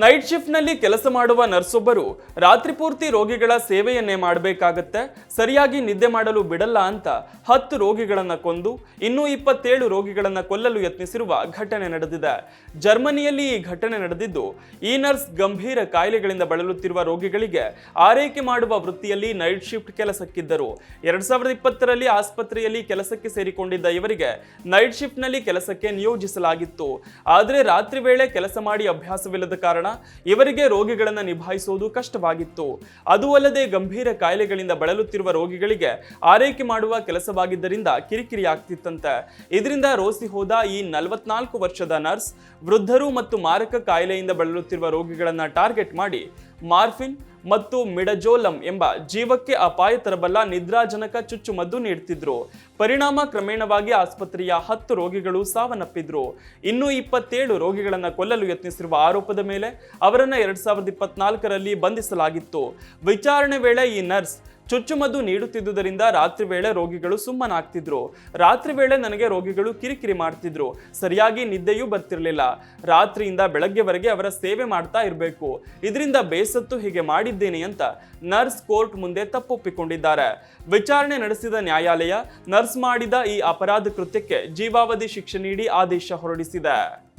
Night ಶಿಫ್ಟ್ನಲ್ಲಿ ಕೆಲಸ ಮಾಡುವ ನರ್ಸೊಬ್ಬರು ರಾತ್ರಿ ಪೂರ್ತಿ ರೋಗಿಗಳ ಸೇವೆಯನ್ನೇ ಮಾಡಬೇಕಾಗತ್ತೆ. ಸರಿಯಾಗಿ ನಿದ್ದೆ ಮಾಡಲು ಬಿಡಲ್ಲ ಅಂತ ಹತ್ತು ರೋಗಿಗಳನ್ನ ಕೊಂದು, ಇನ್ನೂ ಇಪ್ಪತ್ತೇಳು ರೋಗಿಗಳನ್ನ ಕೊಲ್ಲಲು ಯತ್ನಿಸಿರುವ ಘಟನೆ ನಡೆದಿದೆ. ಜರ್ಮನಿಯಲ್ಲಿ ಈ ಘಟನೆ ನಡೆದಿದ್ದು, ಈ ನರ್ಸ್ ಗಂಭೀರ ಕಾಯಿಲೆಗಳಿಂದ ಬಳಲುತ್ತಿರುವ ರೋಗಿಗಳಿಗೆ ಆರೈಕೆ ಮಾಡುವ ವೃತ್ತಿಯಲ್ಲಿ ನೈಟ್ ಶಿಫ್ಟ್ ಕೆಲಸಕ್ಕಿದ್ದರು. ಎರಡ್ ಸಾವಿರದ ಇಪ್ಪತ್ತರಲ್ಲಿ ಆಸ್ಪತ್ರೆಯಲ್ಲಿ ಕೆಲಸಕ್ಕೆ ಸೇರಿಕೊಂಡಿದ್ದ ಇವರಿಗೆ ನೈಟ್ ಶಿಫ್ಟ್ನಲ್ಲಿ ಕೆಲಸಕ್ಕೆ ನಿಯೋಜಿಸಲಾಗಿತ್ತು. ಆದರೆ ರಾತ್ರಿ ವೇಳೆ ಕೆಲಸ ಮಾಡಿ ಅಭ್ಯಾಸವಿಲ್ಲದ ಕಾರಣ ಇವರಿಗೆ ರೋಗಿಗಳನ್ನು ನಿಭಾಯಿಸುವುದು ಕಷ್ಟವಾಗಿತ್ತು. ಅದು ಅಲ್ಲದೆ ಗಂಭೀರ ಕಾಯಿಲೆಗಳಿಂದ ಬಳಲುತ್ತಿರುವ ರೋಗಿಗಳಿಗೆ ಆರೈಕೆ ಮಾಡುವ ಕೆಲಸವಾಗಿದ್ದರಿಂದ ಕಿರಿಕಿರಿ ಆಗ್ತಿತ್ತಂತೆ ಇದರಿಂದ ರೋಸಿ ಹೋದ ಈ ನಲವತ್ನಾಲ್ಕು ವರ್ಷದ ನರ್ಸ್, ವೃದ್ಧರು ಮತ್ತು ಮಾರಕ ಕಾಯಿಲೆಯಿಂದ ಬಳಲುತ್ತಿರುವ ರೋಗಿಗಳನ್ನು ಟಾರ್ಗೆಟ್ ಮಾಡಿ ಮಾರ್ಫಿನ್ ಮತ್ತು ಮಿಡಜೋಲಂ ಎಂಬ ಜೀವಕ್ಕೆ ಅಪಾಯ ತರಬಲ್ಲ ನಿದ್ರಾಜನಕ ಚುಚ್ಚುಮದ್ದು ನೀಡುತ್ತಿದ್ರು ಪರಿಣಾಮ ಕ್ರಮೇಣವಾಗಿ ಆಸ್ಪತ್ರೆಯ ಹತ್ತು ರೋಗಿಗಳು ಸಾವನ್ನಪ್ಪಿದ್ರು. ಇನ್ನು ಇಪ್ಪತ್ತೇಳು ರೋಗಿಗಳನ್ನು ಕೊಲ್ಲಲು ಯತ್ನಿಸಿರುವ ಆರೋಪದ ಮೇಲೆ ಅವರನ್ನು ಎರಡ್ ಸಾವಿರದ ಇಪ್ಪತ್ನಾಲ್ಕರಲ್ಲಿ ಬಂಧಿಸಲಾಗಿತ್ತು. ವಿಚಾರಣೆ ವೇಳೆ ಈ ನರ್ಸ್ ಚುಚ್ಚುಮದ್ದು ನೀಡುತ್ತಿದ್ದುದರಿಂದ ರಾತ್ರಿ ವೇಳೆ ರೋಗಿಗಳು ಸುಮ್ಮನಾಗ್ತಿದ್ರು. ರಾತ್ರಿ ವೇಳೆ ನನಗೆ ರೋಗಿಗಳು ಕಿರಿಕಿರಿ ಮಾಡ್ತಿದ್ರು. ಸರಿಯಾಗಿ ನಿದ್ದೆಯೂ ಬರ್ತಿರಲಿಲ್ಲ. ರಾತ್ರಿಯಿಂದ ಬೆಳಗ್ಗೆವರೆಗೆ ಅವರ ಸೇವೆ ಮಾಡ್ತಾ ಇರಬೇಕು. ಇದರಿಂದ ಬೇಸತ್ತು ಹೀಗೆ ಮಾಡಿದ್ದೇನೆ ಅಂತ ನರ್ಸ್ ಕೋರ್ಟ್ ಮುಂದೆ ತಪ್ಪೊಪ್ಪಿಕೊಂಡಿದ್ದಾರೆ. ವಿಚಾರಣೆ ನಡೆಸಿದ ನ್ಯಾಯಾಲಯ ನರ್ಸ್ ಮಾಡಿದ ಈ ಅಪರಾಧ ಕೃತ್ಯಕ್ಕೆ ಜೀವಾವಧಿ ಶಿಕ್ಷೆ ನೀಡಿ ಆದೇಶ ಹೊರಡಿಸಿದೆ.